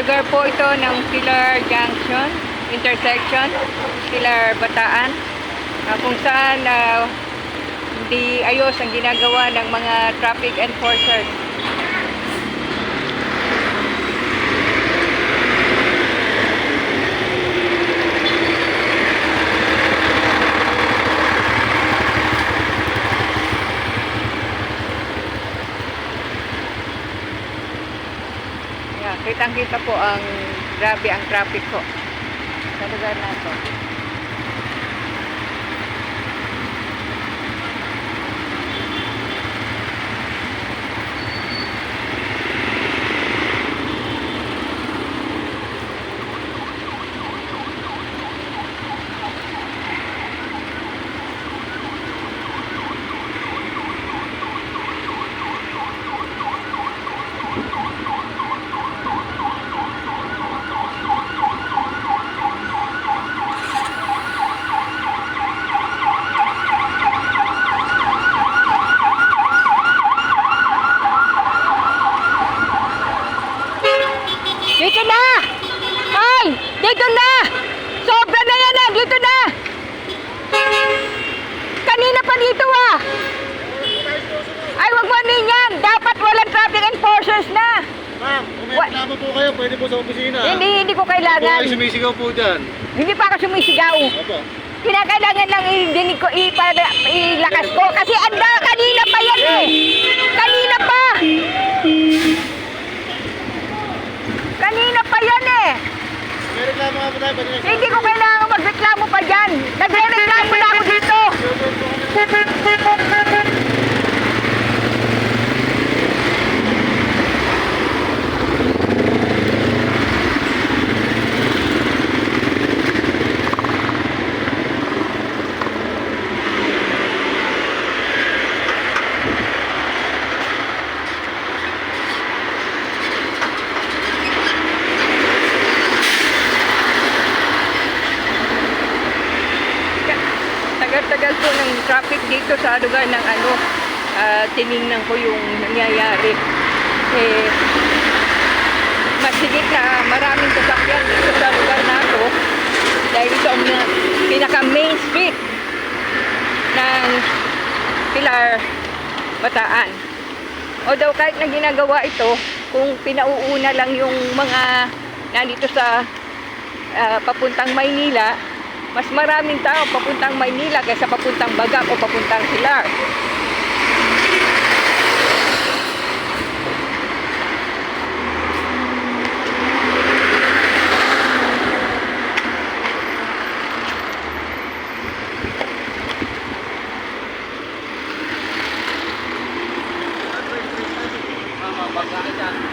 lugar po ito ng Pilar Junction, intersection, Pilar Bataan, ah, kung saan ah, hindi ayos ang ginagawa ng mga traffic enforcers. Yeah, kitang-kita po ang grabe ang traffic po sa lugar na to. Dito na! Ay! Dito na! Sobra na yan ah! Dito na! Kanina pa dito ah! Ay, wag mo yan! Dapat walang traffic enforcers na! Ma'am, kung may reklamo po kayo, pwede po sa opisina. Hindi, hindi ko po kailangan. kayo sumisigaw po dyan. Hindi pa ako sumisigaw. Opo. Kinakailangan lang i-dinig ko, ipada, ilakas ko. Kasi anda, kanina pa yan eh. Kanina pa yan eh. May reklamo nga po tayo, pwede na Hindi ko kailangan magreklamo pa dyan. Nagre-reklamo na ako dito. Tagal-tagal po ng traffic dito sa lugar ng ano, ah, tiningnan ko yung nangyayari. Eh, masigit na maraming sasakyan dito sa lugar na to dahil ito ang na- pinaka main street ng Pilar Bataan. Although kahit na ginagawa ito, kung pinauuna lang yung mga nandito sa ah, papuntang Maynila, mas maraming tao papuntang Maynila kaysa papuntang Bagak o papuntang Silar. Bagak.